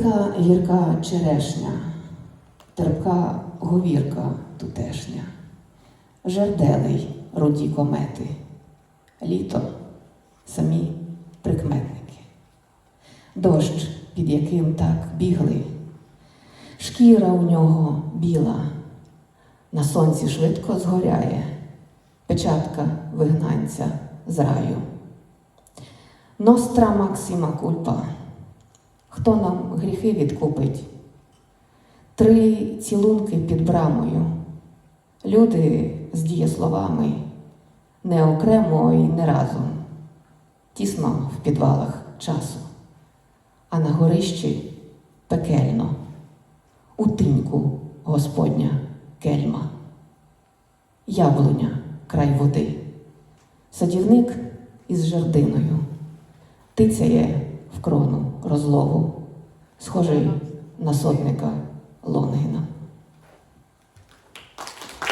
Гірка гірка черешня, терпка говірка тутешня, жерделий руді комети, літо самі прикметники, дощ, під яким так бігли, шкіра у нього біла, на сонці швидко згоряє, печатка вигнанця з раю. Ностра Максима Кульпа. Хто нам гріхи відкупить? Три цілунки під брамою. Люди з дієсловами. Не окремо і не разом, тісно в підвалах часу, а на горищі пекельно, у тиньку Господня кельма, яблуня край води, садівник із жердиною, тицяє в кровну розлову, схожий на сотника Лонгіна.